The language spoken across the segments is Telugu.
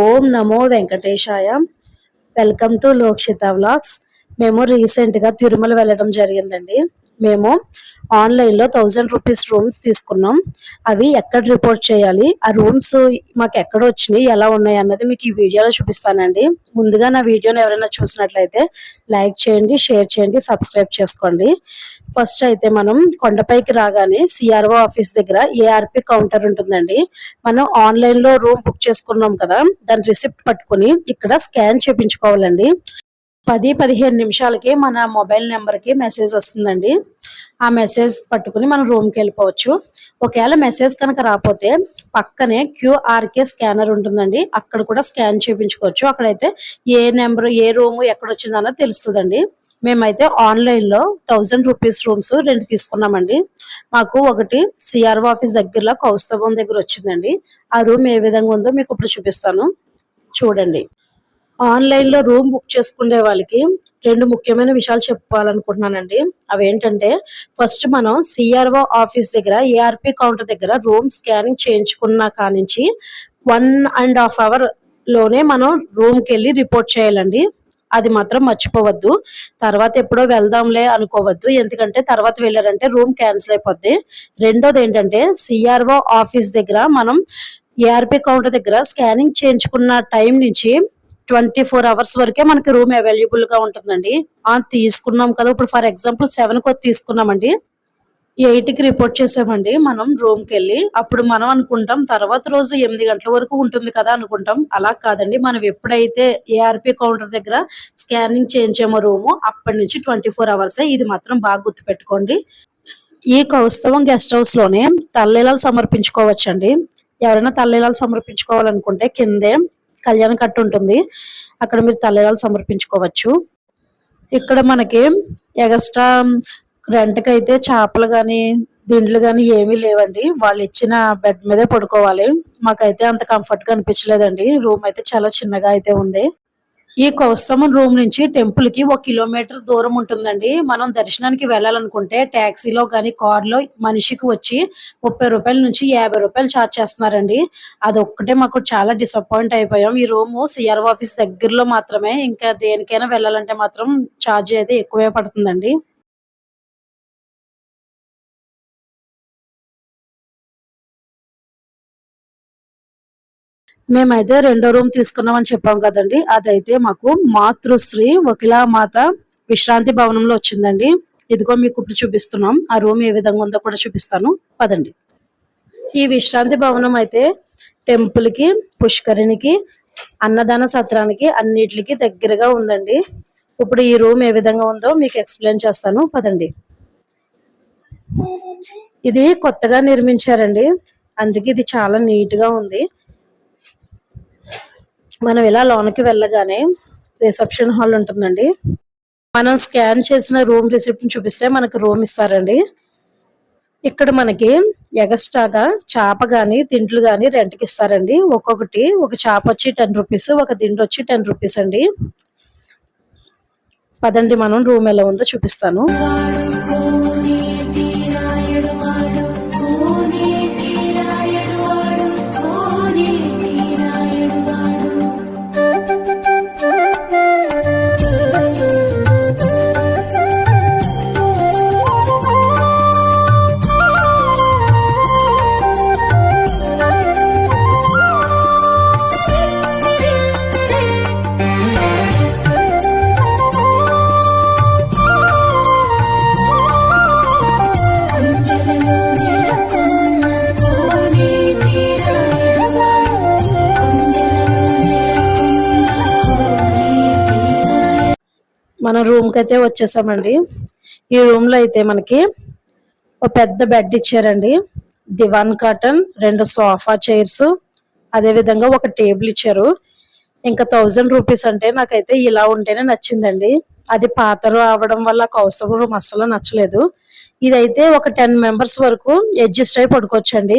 Om Namo Venkatesaya. Welcome to Lokshitha vlogs మేము రీసెంట్గా తిరుమల వెళ్ళడం జరిగిందండి. మేము ఆన్లైన్లో థౌజండ్ రూపీస్ రూమ్స్ తీసుకున్నాం. అవి ఎక్కడ రిపోర్ట్ చేయాలి? ఆ రూమ్స్ మాకు ఎక్కడ వచ్చినాయి? ఎలా ఉన్నాయి అన్నది మీకు ఈ వీడియోలో చూపిస్తానండి. ముందుగా నా వీడియోని ఎవరైనా చూసినట్లయితే లైక్ చేయండి షేర్ చేయండి సబ్స్క్రైబ్ చేసుకోండి. ఫస్ట్ అయితే మనం కొండపైకి రాగానే సిఆర్ఓ ఆఫీస్ దగ్గర ఏఆర్పి కౌంటర్ ఉంటుందండి. మనం ఆన్లైన్లో రూమ్ బుక్ చేసుకున్నాం కదా దాని రిసిప్ట్ పట్టుకుని ఇక్కడ స్కాన్ చేపించుకోవాలండి పది పదిహేను నిమిషాలకి మన మొబైల్ నెంబర్కి మెసేజ్ వస్తుందండి. ఆ మెసేజ్ పట్టుకుని మనం రూమ్కి వెళ్ళిపోవచ్చు. ఒకవేళ మెసేజ్ కనుక రాకపోతే పక్కనే క్యూఆర్ కే స్కానర్ ఉంటుందండి. అక్కడ కూడా స్కాన్ చేయించుకోవచ్చు. అక్కడైతే ఏ నెంబర్ ఏ రూమ్ ఎక్కడ వచ్చిందన్నది తెలుస్తుందండి. మేమైతే ఆన్లైన్లో థౌజండ్ రూపీస్ రూమ్స్ రెండు తీసుకున్నామండి. మాకు ఒకటి సిఆర్ఓ ఆఫీస్ దగ్గరలో కౌస్తవం దగ్గర వచ్చిందండి. ఆ రూమ్ ఏ విధంగా ఉందో మీకు ఇప్పుడు చూపిస్తాను. చూడండి. ఆన్లైన్లో రూమ్ బుక్ చేసుకునే వాళ్ళకి రెండు ముఖ్యమైన విషయాలు చెప్పాలనుకుంటున్నానండి. అవి ఏంటంటే ఫస్ట్ మనం సిఆర్ఓ ఆఫీస్ దగ్గర ఏఆర్పి కౌంటర్ దగ్గర రూమ్ స్కానింగ్ చేయించుకున్న కానించి వన్ అండ్ హాఫ్ అవర్లోనే మనం రూమ్కి వెళ్ళి రిపోర్ట్ చేయాలండి. అది మాత్రం మర్చిపోవద్దు. తర్వాత ఎప్పుడో వెళ్దాంలే అనుకోవద్దు. ఎందుకంటే తర్వాత వెళ్ళారంటే రూమ్ క్యాన్సిల్ అయిపోద్ది. రెండోది ఏంటంటే సిఆర్ఓ ఆఫీస్ దగ్గర మనం ఏఆర్పి కౌంటర్ దగ్గర స్కానింగ్ చేయించుకున్న టైం నుంచి ట్వంటీ ఫోర్ అవర్స్ వరకే మనకి రూమ్ అవైలబుల్గా ఉంటుందండి. ఆ తీసుకున్నాం కదా. ఇప్పుడు ఫర్ ఎగ్జాంపుల్ సెవెన్కి తీసుకున్నామండి. ఎయిట్కి రిపోర్ట్ చేసామండి మనం రూమ్కి వెళ్ళి అప్పుడు మనం అనుకుంటాం తర్వాత రోజు ఎనిమిది గంటల వరకు ఉంటుంది కదా అనుకుంటాం. అలా కాదండి. మనం ఎప్పుడైతే ఏఆర్పి కౌంటర్ దగ్గర స్కానింగ్ చేయించామో రూము అప్పటి నుంచి ట్వంటీ ఫోర్ అవర్స్ ఇది మాత్రం బాగా గుర్తుపెట్టుకోండి. ఈ కౌస్తవం గెస్ట్ హౌస్లోనే తల్లీలాలు సమర్పించుకోవచ్చండి. ఎవరైనా తల్లీలాలు సమర్పించుకోవాలనుకుంటే కిందే కళ్యాణ కట్టు ఉంటుంది. అక్కడ మీరు తల్లీలాలు సమర్పించుకోవచ్చు. ఇక్కడ మనకి ఎగస్ట్రా రెంట్కి అయితే చేపలు కానీ దిండ్లు కానీ ఏమీ లేవండి. వాళ్ళు ఇచ్చిన బెడ్ మీదే పడుకోవాలి. మాకైతే అంత కంఫర్ట్గా అనిపించలేదండి. రూమ్ అయితే చాలా చిన్నగా అయితే ఉంది. ఈ కౌస్తవం రూమ్ నుంచి టెంపుల్కి ఒక కిలోమీటర్ దూరం ఉంటుందండి. మనం దర్శనానికి వెళ్ళాలనుకుంటే ట్యాక్సీలో కానీ కార్లో మనిషికి వచ్చి ముప్పై రూపాయల నుంచి యాభై రూపాయలు ఛార్జ్ చేస్తున్నారండి. అది ఒక్కటే మాకు చాలా డిసప్పాయింట్ అయిపోయాం. ఈ రూమ్ సిఆర్ ఆఫీస్ దగ్గరలో మాత్రమే ఇంకా దేనికైనా వెళ్ళాలంటే మాత్రం ఛార్జ్ అయితే ఎక్కువే పడుతుందండి. మేమైతే రెండో రూమ్ తీసుకున్నామని చెప్పాం కదండి. అదైతే మాకు మాతృశ్రీ మాత విశ్రాంతి భవనంలో వచ్చిందండి. ఇదిగో మీకు ఇప్పుడు చూపిస్తున్నాం. ఆ రూమ్ ఏ విధంగా ఉందో కూడా చూపిస్తాను. పదండి. ఈ విశ్రాంతి భవనం అయితే టెంపుల్కి పుష్కరిణికి అన్నదాన సత్రానికి అన్నిటికి దగ్గరగా ఉందండి. ఇప్పుడు ఈ రూమ్ ఏ విధంగా ఉందో మీకు ఎక్స్ప్లెయిన్ చేస్తాను. పదండి. ఇది కొత్తగా నిర్మించారండి. అందుకే ఇది చాలా నీట్గా ఉంది. మనం ఇలా లోనకి వెళ్ళగానే రిసెప్షన్ హాల్ ఉంటుందండి. మనం స్కాన్ చేసిన రూమ్ రిసిప్ట్ చూపిస్తే మనకు రూమ్ ఇస్తారండి. ఇక్కడ మనకి ఎగస్ట్రాగా చేప కానీ తింట్లు కానీ రెంట్కి ఇస్తారండి. ఒక్కొక్కటి ఒక చేప వచ్చి టెన్ రూపీస్ ఒక దిండు వచ్చి టెన్ రూపీస్ అండి. పదండి మనం రూమ్ ఎలా ఉందో చూపిస్తాను. మన రూమ్కి అయితే వచ్చేసామండి. ఈ రూమ్లో అయితే మనకి ఒక పెద్ద బెడ్ ఇచ్చారండి. దివాన్ కాటన్ రెండు సోఫా చైర్స్ అదే విధంగా ఒక టేబుల్ ఇచ్చారు. ఇంకా థౌజండ్ రూపీస్ అంటే నాకైతే ఇలా ఉంటేనే నచ్చిందండి. అది పాతరు అవడం వల్ల కౌస్తవ రూమ్ అస్సలు నచ్చలేదు. ఇదైతే ఒక టెన్ మెంబర్స్ వరకు అడ్జస్ట్ అయి పడుకోవచ్చండి.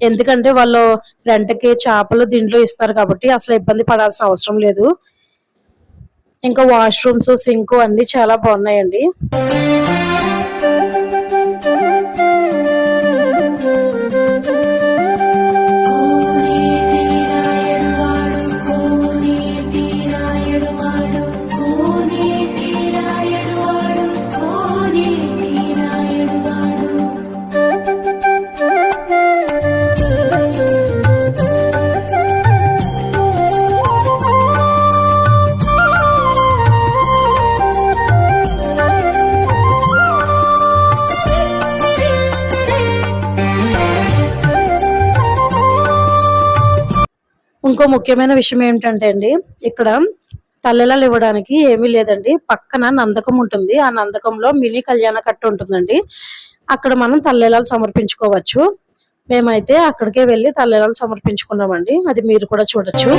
ఎందుకంటే వాళ్ళు రెంట్కి చేపలు దిండ్లు ఇస్తారు కాబట్టి అసలు ఇబ్బంది పడాల్సిన అవసరం లేదు. ఇంకా వాష్రూమ్స్ సింక్ అన్ని చాలా బాగున్నాయండి. ఇంకో ముఖ్యమైన విషయం ఏమిటంటే అండి ఇక్కడ తల్లెలాలు ఇవ్వడానికి ఏమీ లేదండి. పక్కన నందకం ఉంటుంది. ఆ నందకంలో మినీ కళ్యాణ కట్ట ఉంటుందండి. అక్కడ మనం తల్లెలాలు సమర్పించుకోవచ్చు. మేమైతే అక్కడికే వెళ్ళి తల్లెలాలు సమర్పించుకున్నామండి. అది మీరు కూడా చూడొచ్చు.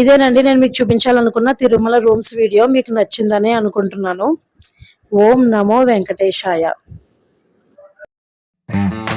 ఇదేనండి నేను మీకు చూపించాలనుకున్న తిరుమల రూమ్స్ వీడియో. మీకు నచ్చిందని అనుకుంటున్నాను. ఓం నమో వెంకటేశాయ. Thank